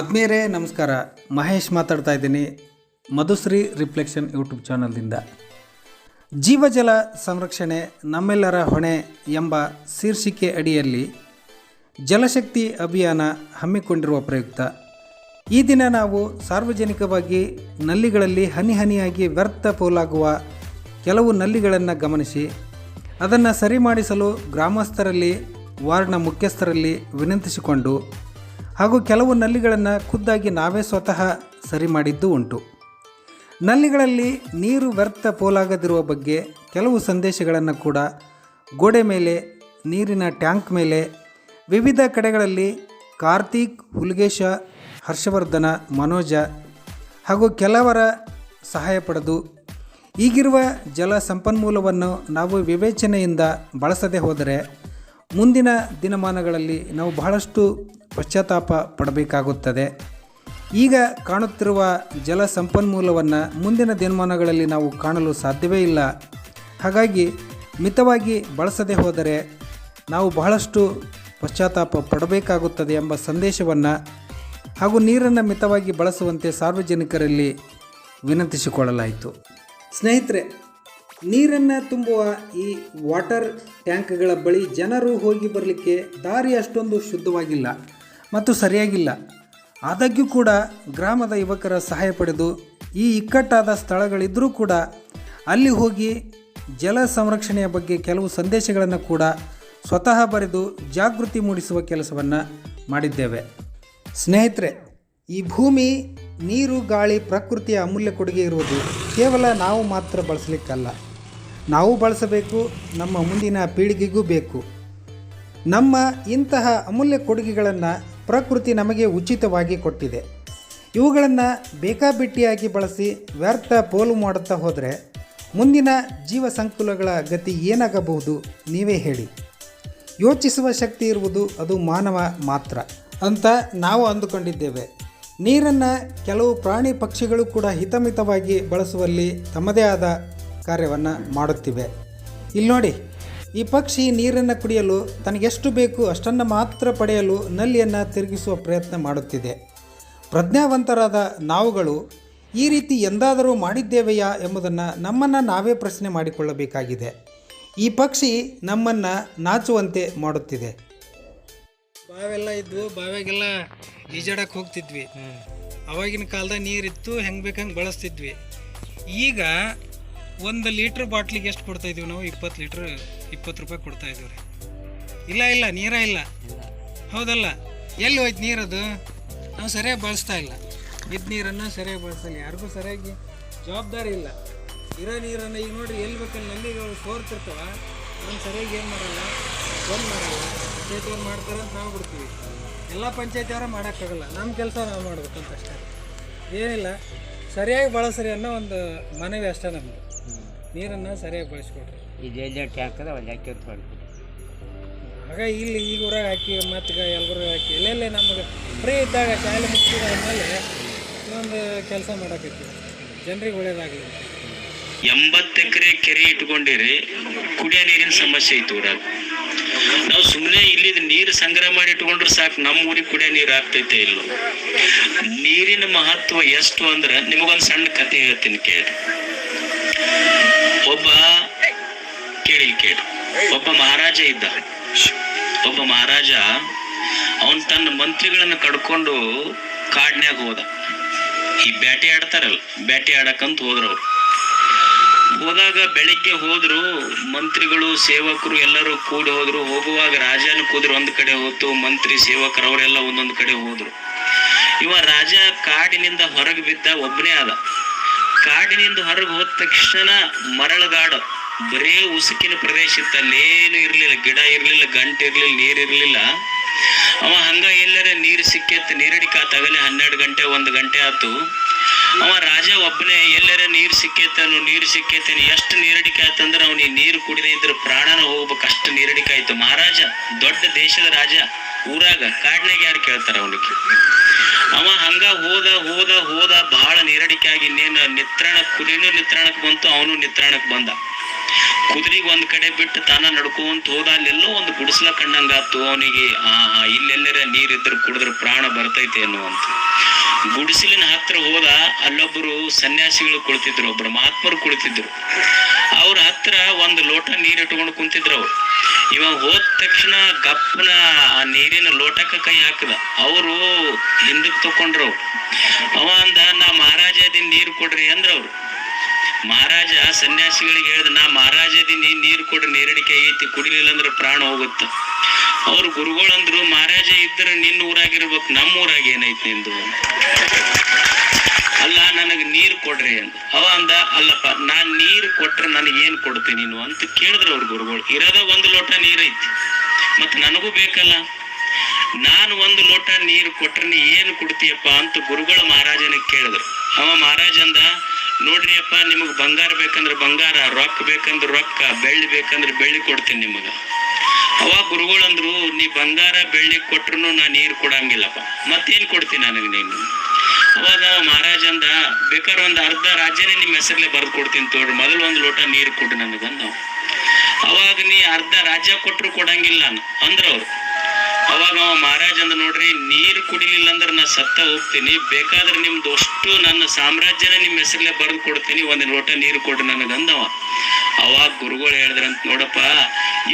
ಆತ್ಮೀಯರೇ, ನಮಸ್ಕಾರ. ಮಹೇಶ್ ಮಾತಾಡ್ತಾ ಇದ್ದೀನಿ ಮಧುಶ್ರೀ ರಿಫ್ಲೆಕ್ಷನ್ ಯೂಟ್ಯೂಬ್ ಚಾನಲ್ದಿಂದ ಜೀವಜಲ ಸಂರಕ್ಷಣೆ ನಮ್ಮೆಲ್ಲರ ಹೊಣೆ ಎಂಬ ಶೀರ್ಷಿಕೆ ಅಡಿಯಲ್ಲಿ ಜಲಶಕ್ತಿ ಅಭಿಯಾನ ಹಮ್ಮಿಕೊಂಡಿರುವ ಪ್ರಯುಕ್ತ. ಈ ದಿನ ನಾವು ಸಾರ್ವಜನಿಕವಾಗಿ ನಲ್ಲಿಗಳಲ್ಲಿ ಹನಿ ಹನಿಯಾಗಿ ವ್ಯರ್ಥ ಪೋಲಾಗುವ ಕೆಲವು ನಲ್ಲಿಗಳನ್ನು ಗಮನಿಸಿ, ಅದನ್ನು ಸರಿ ಮಾಡಿಸಲು ಗ್ರಾಮಸ್ಥರಲ್ಲಿ, ವಾರ್ಡ್ನ ಮುಖ್ಯಸ್ಥರಲ್ಲಿ ವಿನಂತಿಸಿಕೊಂಡು ಹಾಗೂ ಕೆಲವು ನಲ್ಲಿಗಳನ್ನು ಖುದ್ದಾಗಿ ನಾವೇ ಸ್ವತಃ ಸರಿ ಮಾಡಿದ್ದು ಉಂಟು. ನಲ್ಲಿಗಳಲ್ಲಿ ನೀರು ವ್ಯರ್ಥ ಪೋಲಾಗದಿರುವ ಬಗ್ಗೆ ಕೆಲವು ಸಂದೇಶಗಳನ್ನು ಕೂಡ ಗೋಡೆ ಮೇಲೆ, ನೀರಿನ ಟ್ಯಾಂಕ್ ಮೇಲೆ, ವಿವಿಧ ಕಡೆಗಳಲ್ಲಿ ಕಾರ್ತಿಕ್, ಹುಲ್ಗೇಶ, ಹರ್ಷವರ್ಧನ, ಮನೋಜ ಹಾಗೂ ಕೆಲವರ ಸಹಾಯ ಪಡೆದು ಈಗಿರುವ ಜಲ ಸಂಪನ್ಮೂಲವನ್ನು ನಾವು ವಿವೇಚನೆಯಿಂದ ಬಳಸದೆ ಹೋದರೆ ಮುಂದಿನ ದಿನಮಾನಗಳಲ್ಲಿ ನಾವು ಬಹಳಷ್ಟು ಪಶ್ಚಾತ್ತಾಪ ಪಡಬೇಕಾಗುತ್ತದೆ. ಈಗ ಕಾಣುತ್ತಿರುವ ಜಲ ಸಂಪನ್ಮೂಲವನ್ನು ಮುಂದಿನ ದಿನಮಾನಗಳಲ್ಲಿ ನಾವು ಕಾಣಲು ಸಾಧ್ಯವೇ ಇಲ್ಲ. ಹಾಗಾಗಿ ಮಿತವಾಗಿ ಬಳಸದೆ ಹೋದರೆ ನಾವು ಬಹಳಷ್ಟು ಪಶ್ಚಾತ್ತಾಪ ಪಡಬೇಕಾಗುತ್ತದೆ ಎಂಬ ಸಂದೇಶವನ್ನು ಹಾಗೂ ನೀರನ್ನು ಮಿತವಾಗಿ ಬಳಸುವಂತೆ ಸಾರ್ವಜನಿಕರಲ್ಲಿ ವಿನಂತಿಸಿಕೊಳ್ಳಲಾಯಿತು. ಸ್ನೇಹಿತರೆ, ನೀರನ್ನು ತುಂಬುವ ಈ ವಾಟರ್ ಟ್ಯಾಂಕ್ಗಳ ಬಳಿ ಜನರು ಹೋಗಿ ಬರಲಿಕ್ಕೆ ದಾರಿ ಅಷ್ಟೊಂದು ಶುದ್ಧವಾಗಿಲ್ಲ. ಮತ್ತು ಸರಿಯಾಗಿಲ್ಲ. ಆದಾಗ್ಯೂ ಕೂಡ ಗ್ರಾಮದ ಯುವಕರ ಸಹಾಯ ಪಡೆದು ಈ ಇಕ್ಕಟ್ಟಾದ ಸ್ಥಳಗಳಿದ್ದರೂ ಕೂಡ ಅಲ್ಲಿ ಹೋಗಿ ಜಲ ಸಂರಕ್ಷಣೆಯ ಬಗ್ಗೆ ಕೆಲವು ಸಂದೇಶಗಳನ್ನು ಕೂಡ ಸ್ವತಃ ಬರೆದು ಜಾಗೃತಿ ಮೂಡಿಸುವ ಕೆಲಸವನ್ನು ಮಾಡಿದ್ದೇವೆ. ಸ್ನೇಹಿತರೆ, ಈ ಭೂಮಿ, ನೀರು, ಗಾಳಿ, ಪ್ರಕೃತಿಯ ಅಮೂಲ್ಯ ಕೊಡುಗೆ ಇರುವುದು ಕೇವಲ ನಾವು ಮಾತ್ರ ಬಳಸಲಿಕ್ಕಲ್ಲ. ನಾವು ಬಳಸಬೇಕು, ನಮ್ಮ ಮುಂದಿನ ಪೀಳಿಗೆಗೂ ಬೇಕು. ನಮ್ಮ ಇಂತಹ ಅಮೂಲ್ಯ ಕೊಡುಗೆಗಳನ್ನು ಪ್ರಕೃತಿ ನಮಗೆ ಉಚಿತವಾಗಿ ಕೊಟ್ಟಿದೆ. ಇವುಗಳನ್ನು ಬೇಕಾಬಿಟ್ಟಿಯಾಗಿ ಬಳಸಿ ವ್ಯರ್ಥ ಪೋಲು ಮಾಡುತ್ತಾ ಹೋದರೆ ಮುಂದಿನ ಜೀವ ಸಂಕುಲಗಳ ಗತಿ ಏನಾಗಬಹುದು ನೀವೇ ಹೇಳಿ. ಯೋಚಿಸುವ ಶಕ್ತಿ ಇರುವುದು ಅದು ಮಾನವ ಮಾತ್ರ ಅಂತ ನಾವು ಅಂದುಕೊಂಡಿದ್ದೇವೆ. ನೀರನ್ನು ಕೆಲವು ಪ್ರಾಣಿ ಪಕ್ಷಿಗಳು ಕೂಡ ಹಿತಮಿತವಾಗಿ ಬಳಸುವಲ್ಲಿ ತಮ್ಮದೇ ಆದ ಕಾರ್ಯವನ್ನು ಮಾಡುತ್ತಿವೆ. ಇಲ್ಲಿ ನೋಡಿ ಈ ಪಕ್ಷಿ ನೀರನ್ನು ಕುಡಿಯಲು ತನಗೆಷ್ಟು ಬೇಕು ಅಷ್ಟನ್ನು ಮಾತ್ರ ಪಡೆಯಲು ನಲ್ಲಿಯನ್ನು ತಿರುಗಿಸುವ ಪ್ರಯತ್ನ ಮಾಡುತ್ತಿದೆ. ಪ್ರಜ್ಞಾವಂತರಾದ ನಾವುಗಳು ಈ ರೀತಿ ಎಂದಾದರೂ ಮಾಡಿದ್ದೇವೆಯಾ ಎಂಬುದನ್ನು ನಮ್ಮನ್ನು ನಾವೇ ಪ್ರಶ್ನೆ ಮಾಡಿಕೊಳ್ಳಬೇಕಾಗಿದೆ. ಈ ಪಕ್ಷಿ ನಮ್ಮನ್ನು ನಾಚುವಂತೆ ಮಾಡುತ್ತಿದೆ. ಬಾವೆಲ್ಲ ಇದ್ವು, ಬಾವೆಗೆಲ್ಲ ಈಜಾಡಕ್ಕೆ ಹೋಗ್ತಿದ್ವಿ. ಅವಾಗಿನ ಕಾಲದಾಗ ನೀರಿತ್ತು, ಹೆಂಗೆ ಬೇಕಂಗೆ ಬಳಸ್ತಿದ್ವಿ. ಈಗ ಒಂದು ಲೀಟ್ರ್ ಬಾಟ್ಲಿಗೆ ಎಷ್ಟು ಕೊಡ್ತಾಯಿದ್ವಿ ನಾವು? ಇಪ್ಪತ್ತು ಲೀಟ್ರ್ ಇಪ್ಪತ್ತು ರೂಪಾಯಿ ಕೊಡ್ತಾ ಇದ್ದೀವಿ ರೀ ಇಲ್ಲ ಇಲ್ಲ ನೀರ ಇಲ್ಲ. ಹೌದಲ್ಲ? ಎಲ್ಲಿ ಹೋಯ್ತು ನೀರದು ನಾವು ಸರಿಯಾಗಿ ಬಳಸ್ತಾ ಇಲ್ಲ. ಬಿದ್ದ ನೀರನ್ನು ಸರಿಯಾಗಿ ಬಳಸಲ್ಲ. ಯಾರಿಗೂ ಸರಿಯಾಗಿ ಜವಾಬ್ದಾರಿ ಇಲ್ಲ. ಇರೋ ನೀರನ್ನು ಈಗ ನೋಡಿರಿ ಎಲ್ಲಿ ಬೇಕಲ್ಲಿ ನಲ್ಲಿಗಳು ಸೋರ್ತಿರ್ತವ. ಅದನ್ನು ಸರಿಯಾಗಿ ಏನು ಮಾಡಲ್ಲ? ಬಂದ್ ಮಾಡಲ್ಲ. ಪಂಚಾಯತಿಯವ್ರು ಮಾಡ್ತಾರೆ ಅಂತ ನಾವು ಬಿಡ್ತೀವಿ. ಎಲ್ಲ ಪಂಚಾಯತಿಯವರ ಮಾಡೋಕ್ಕಾಗಲ್ಲ. ನಮ್ಮ ಕೆಲಸ ನಾವು ಮಾಡ್ಬೇಕಂತ ಅಷ್ಟೇ. ಏನಿಲ್ಲ. ಸರಿಯಾಗಿ ಬಳಸ್ರಿ ಅನ್ನೋ ಒಂದು ಮನವಿ ಅಷ್ಟೇ ನಮ್ಮದು ನೀರನ್ನು ಸರಿಯಾಗಿ ಬಳಸ್ಕೊಡ್ರಿ. ಇದು ಎಲ್ಲೇ ಟ್ಯಾಂಕ್ ಅದ ಒಂದು ಹಾಕಿ ಮಾಡ್ತೀವಿ ಆಗ ಇಲ್ಲಿ ಈಗ ಊರಾಗ ಹಾಕಿ ಮತ್ತೆ ಎಲ್ಲರೂ ಹಾಕಿ ಎಲ್ಲೆಲ್ಲೇ ನಮಗೆ ಫ್ರೀ ಇದ್ದಾಗ ಶಾಲೆ ಮುಗಿಸಿದ ಮೇಲೆ ಇನ್ನೊಂದು ಕೆಲಸ ಮಾಡೋಕೈತಿ ಜನರಿಗೆ ಒಳ್ಳೇದಾಗಲಿ. ಎಂಬತ್ತು ಎಕರೆ ಕೆರೆ ಇಟ್ಕೊಂಡಿರಿ ಕುಡಿಯೋ ನೀರಿನ ಸಮಸ್ಯೆ ಐತಿ ಊರಾಗ. ನಾವು ಸುಮ್ಮನೆ ಇಲ್ಲಿ ನೀರು ಸಂಗ್ರಹ ಮಾಡಿ ಇಟ್ಕೊಂಡ್ರೆ ಸಾಕು ನಮ್ಮ ಊರಿಗೆ ಕುಡಿಯೋ ನೀರು ಆಗ್ತೈತೆ ಇಲ್ಲ. ನೀರಿನ ಮಹತ್ವ ಎಷ್ಟು ಅಂದ್ರೆ ನಿಮಗೊಂದು ಸಣ್ಣ ಕತೆ ಹೇಳ್ತೀನಿ ಕೇಳಿ. ಒಬ್ಬ ಕೇಳಿ ಕೇಳಿ. ಒಬ್ಬ ಮಹಾರಾಜ ಇದ್ದ ಒಬ್ಬ ಮಹಾರಾಜ ಅವನ್ ತನ್ನ ಮಂತ್ರಿಗಳನ್ನ ಕಡ್ಕೊಂಡು ಕಾಡ್ನ್ಯಾಗ ಹೋದ. ಈ ಬ್ಯಾಟಿ ಆಡ್ತಾರಲ್ಲ ಬ್ಯಾಟಿ ಆಡಕ್ಕಂತ ಹೋದ್ರು ಅವ್ರು. ಹೋದಾಗ ಬೆಳಿಗ್ಗೆ ಹೋದ್ರು ಮಂತ್ರಿಗಳು ಸೇವಕರು ಎಲ್ಲರೂ ಕೂಡಿ ಹೋದ್ರು. ಹೋಗುವಾಗ ರಾಜನ ಕೂದ್ರು ಒಂದ್ ಕಡೆ ಹೋತು ಮಂತ್ರಿ ಸೇವಕರು ಅವರೆಲ್ಲ ಒಂದೊಂದ್ ಕಡೆ ಹೋದ್ರು. ಇವ ರಾಜ ಕಾಡಿನಿಂದ ಹೊರಗೆ ಬಿದ್ದ ಒಬ್ಬನೇ ಆದ. ಕಾಡಿನಿಂದ ಹೊರಗೆ ಹೋದ ತಕ್ಷಣ ಮರಳುಗಾಡು. ಬರೇ ಉಸುಕಿನ ಪ್ರದೇಶ ಇತ್ತು ಇರ್ಲಿಲ್ಲ, ಗಿಡ ಇರ್ಲಿಲ್ಲ, ಗಂಟೆ ಇರಲಿಲ್ಲ, ನೀರು ಇರಲಿಲ್ಲ. ಅವ ಹಂಗ ಎಲ್ಲರ ನೀರ್ ಸಿಕ್ಕೇತ್ ನೀರಡಿಕ ತಗಲೆ ಹನ್ನೆರಡು ಗಂಟೆ, ಒಂದ್ ಗಂಟೆ ಆತು. ಅವ ರಾಜ ಒಬ್ಬನೇ ಎಲ್ಲರ ನೀರ್ ಸಿಕ್ಕೇತನು ನೀರ್ ಸಿಕ್ಕೇತನು ಎಷ್ಟು ನೀರಡಿಕೆ ಆತಂದ್ರ ಅವ್ನಿಗೆ ನೀರು ಕುಡಿದೇ ಇದ್ರ ಪ್ರಾಣನ ಹೋಗ್ಬೇಕು ಅಷ್ಟು ನೀರಡಿಕೆ ಆಯ್ತು. ಮಹಾರಾಜ, ದೊಡ್ಡ ದೇಶದ ರಾಜ, ಊರಾಗ ಕಾಡ್ನಾಗ ಯಾರು ಕೇಳ್ತಾರ ಅವನಿಗೆ? ಅವ ಹಂಗ ಹೋದ ಹೋದ ಹೋದ ಬಹಳ ನೀರಡಿಕೆ ಆಗಿ ಇನ್ನೇನು ನಿತ್ರಾಣ ಕುಡಿನೂ ನಿತ್ರಾಣಕ್ ಬಂತು, ಅವನು ನಿತ್ರಾಣಕ್ ಬಂದ. ಕುದುರೆಗೆ ಒಂದ್ ಕಡೆ ಬಿಟ್ಟು ತಾನ ನಡ್ಕೊಂತ ಹೋದ, ಅಲ್ಲೆಲ್ಲೋ ಒಂದು ಗುಡಿಸ್ಲ ಕಂಡಂಗಾತು ಅವನಿಗೆ ಆ ಇಲ್ಲೆಲ್ಲರ ನೀರಿದ್ರೆ ಕುಡಿದ್ರೆ ಪ್ರಾಣ ಬರ್ತೈತೆ ಅನ್ನುವಂತ ಗುಡಿಸಲಿನ ಹತ್ರ ಹೋದ, ಅಲ್ಲೊಬ್ಬರು ಸನ್ಯಾಸಿಗಳು ಕುಳಿತಿದ್ರು ಒಬ್ರು ಮಹಾತ್ಮರು ಕುಳಿತಿದ್ರು. ಅವ್ರ ಹತ್ರ ಒಂದು ಲೋಟ ನೀರ್ ಇಟ್ಕೊಂಡು ಕುಂತಿದ್ರು ಅವ್ರು. ಇವ ಹೋದ ತಕ್ಷಣ ಗಪ್ಪನ ಆ ನೀರಿನ ಲೋಟಕ್ಕ ಕೈ ಹಾಕದ. ಅವರು ಹಿಂದಕ್ಕೆ ತಕೊಂಡ್ರು ಅವ ಅಂದ, ನಾ ಮಹಾರಾಜ ಅದೀನಿ ನೀರು ಕೊಡ್ರಿ ಅಂದ್ರ ಅವ್ರು. ಮಹಾರಾಜ ಸನ್ಯಾಸಿಗಳಿಗೆ ಹೇಳ್ದ, ನಾ ಮಹಾರಾಜ ಅದೀನಿ ನೀರು ಕೊಡ್ರಿ, ನೀರಡಿಕೆ ಐತಿ ಕುಡಿಲಿಲ್ಲ ಅಂದ್ರೆ ಪ್ರಾಣ ಹೋಗುತ್ತ. ಅವ್ರು ಗುರುಗಳಂದ್ರು ಮಹಾರಾಜ ಇದ್ರೆ ನಿನ್ನ ಊರಾಗಿರ್ಬೇಕು, ನಮ್ಮ ಊರಾಗ ಏನೈತಿ ನಿಂದು? ಅಲ್ಲ, ನನಗೆ ನೀರು ಕೊಡ್ರಿ ಅಂತ ಅವ ಅಂದ, ಅಲ್ಲಪ್ಪ ನಾನ್ ನೀರು ಕೊಟ್ರೆ ನನಗೆ ಏನ್ ಕೊಡ್ತೀನಿ ನೀನು? ಅಂತ ಕೇಳಿದ್ರು ಅವ್ರ ಗುರುಗಳು. ಇರೋದ ಒಂದು ಲೋಟ ನೀರೈತಿ ಮತ್ ನನಗೂ ಬೇಕಲ್ಲ. ನಾನು ಒಂದು ಲೋಟ ನೀರು ಕೊಟ್ರೆ ನೀ ಏನು ಕೊಡ್ತೀಯಪ್ಪ? ಅಂತ ಗುರುಗಳು ಮಹಾರಾಜನಿಗೆ ಕೇಳಿದ್ರು. ಅವ ಮಹಾರಾಜ ಅಂದ ನೋಡ್ರಿ ಅಪ್ಪ, ನಿಮಗ್ ಬಂಗಾರ ಬೇಕಂದ್ರೆ ಬಂಗಾರ, ರೊಕ್ಕ ಬೇಕಂದ್ರೆ ರೊಕ್ಕ, ಬೆಳ್ಳಿ ಬೇಕಂದ್ರೆ ಬೆಳ್ಳಿ ಕೊಡ್ತೀನಿ ನಿಮಗೆ. ಅವಾಗ ಗುರುಗಳಂದ್ರು ನೀ ಬಂಗಾರ, ಬೆಳ್ಳಿ ಕೊಟ್ರು ನಾ ನೀರು ಕೊಡಂಗಿಲ್ಲಪ್ಪ. ಮತ್ತೇನು ಕೊಡ್ತೀನಿ ನನಗೆ ನೀನು? ಅವಾಗ ಮಹಾರಾಜ ಅಂದ, ಬೇಕಾದ್ರೆ ಒಂದು ಅರ್ಧ ರಾಜ್ಯನೇ ನಿಮ್ಮ ಹೆಸರಲ್ಲೇ ಬರೆದು ಕೊಡ್ತೀನಿ ತೋಡ್ರಿ. ಮೊದಲು ಒಂದು ಲೋಟ ನೀರು ಕೊಡು ನನಗಂದ. ಅವ. ಅವಾಗ ನೀ ಅರ್ಧ ರಾಜ್ಯ ಕೊಟ್ರು ಕೊಡಂಗಿಲ್ಲ ಅಂದ್ರ ಅವ್ರು ಅವಾಗ ಅವ ಮಹಾರಾಜ ಅಂದ, ನೋಡ್ರಿ, ನೀರು ಕುಡಿಲಿಲ್ಲ ಅಂದ್ರೆ ನಾ ಸತ್ತ ಹೋಗ್ತೀನಿ. ಬೇಕಾದ್ರೆ ನಿಮ್ದು ಅಷ್ಟು ನನ್ನ ಸಾಮ್ರಾಜ್ಯನ ನಿಮ್ಮ ಹೆಸರಲ್ಲೇ ಬರೆದು ಕೊಡ್ತೀನಿ. ಒಂದು ಲೋಟ ನೀರು ಕೊಡ್ರಿ ನನಗಂದವ ಅವಾಗ ಗುರುಗಳು ಹೇಳಿದ್ರಂತ, ನೋಡಪ್ಪ,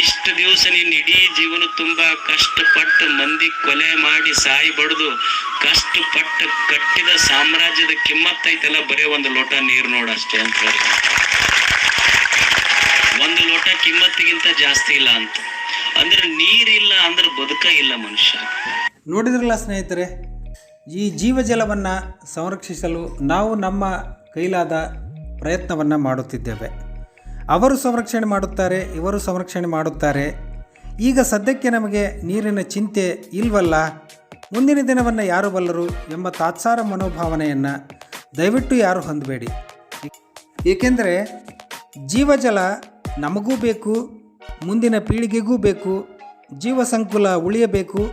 ಇಷ್ಟು ದಿವಸ ನೀನ್ ಇಡೀ ಜೀವನ ತುಂಬಾ ಕಷ್ಟಪಟ್ಟು ಮಂದಿ ಕೊಲೆ ಮಾಡಿ ಸಾಯಿ ಬಡ್ದು ಕಷ್ಟಪಟ್ಟು ಕಟ್ಟಿದ ಸಾಮ್ರಾಜ್ಯದ ಕಿಮ್ಮತ್ ಐತಲ್ಲ, ಬರೇ ಒಂದು ಲೋಟ ನೀರು ನೋಡಷ್ಟೇ ಅಂತ ಹೇಳಿ ಒಂದು ಲೋಟ ಕಿಮ್ಮತ್ತಿಗಿಂತ ಜಾಸ್ತಿ ಇಲ್ಲ ಅಂತ. ಅಂದ್ರೆ ನೀರಿಲ್ಲ ಅಂದ್ರೆ ಬದುಕ ಇಲ್ಲ ಮನುಷ್ಯ. ನೋಡಿದ್ರಲ್ಲ ಸ್ನೇಹಿತರೆ, ಈ ಜೀವಜಲವನ್ನು ಸಂರಕ್ಷಿಸಲು ನಾವು ನಮ್ಮ ಕೈಲಾದ ಪ್ರಯತ್ನವನ್ನು ಮಾಡುತ್ತಿದ್ದೇವೆ. ಅವರು ಸಂರಕ್ಷಣೆ ಮಾಡುತ್ತಾರೆ, ಇವರು ಸಂರಕ್ಷಣೆ ಮಾಡುತ್ತಾರೆ. ಈಗ ಸದ್ಯಕ್ಕೆ ನಮಗೆ ನೀರಿನ ಚಿಂತೆ ಇಲ್ವಲ್ಲ? ಮುಂದಿನ ದಿನವನ್ನು ಯಾರು ಬಲ್ಲರು ಎಂಬ ತಾತ್ಸಾರ ಮನೋಭಾವನೆಯನ್ನು ದಯವಿಟ್ಟು ಯಾರು ಹೊಂದಬೇಡಿ. ಏಕೆಂದರೆ ಜೀವಜಲ ನಮಗೂ ಬೇಕು ಮುಂದಿನ ಪೀಳಿಗೆಗೂ ಬೇಕು ಜೀವ ಸಂಕುಲ ಉಳಿಯಬೇಕು,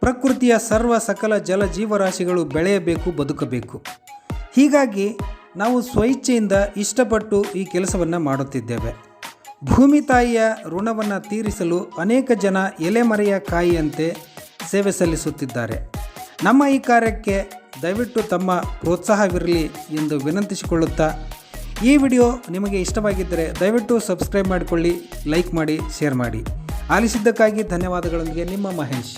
ಪ್ರಕೃತಿಯ ಸರ್ವ ಸಕಲ ಜಲ ಜೀವರಾಶಿಗಳು ಬೆಳೆಯಬೇಕು, ಬದುಕಬೇಕು. ಹೀಗಾಗಿ ನಾವು ಸ್ವಇಚ್ಛೆಯಿಂದ ಇಷ್ಟಪಟ್ಟು ಈ ಕೆಲಸವನ್ನು ಮಾಡುತ್ತಿದ್ದೇವೆ. ಭೂಮಿ ತಾಯಿಯ ಋಣವನ್ನು ತೀರಿಸಲು ಅನೇಕ ಜನ ಎಲೆಮರೆಯ ಕಾಯಿಯಂತೆ ಸೇವೆ ಸಲ್ಲಿಸುತ್ತಿದ್ದಾರೆ. ನಮ್ಮ ಈ ಕಾರ್ಯಕ್ಕೆ ದಯವಿಟ್ಟು ತಮ್ಮ ಪ್ರೋತ್ಸಾಹವಿರಲಿ ಎಂದು ವಿನಂತಿಸಿಕೊಳ್ಳುತ್ತಾ ಈ ವಿಡಿಯೋ ನಿಮಗೆ ಇಷ್ಟವಾಗಿದ್ದರೆ ದಯವಿಟ್ಟು ಸಬ್ಸ್ಕ್ರೈಬ್ ಮಾಡಿಕೊಳ್ಳಿ, ಲೈಕ್ ಮಾಡಿ, ಶೇರ್ ಮಾಡಿ. ಆಲಿಸಿದ್ದಕ್ಕಾಗಿ ಧನ್ಯವಾದಗಳೊಂದಿಗೆ ನಿಮ್ಮ ಮಹೇಶ್.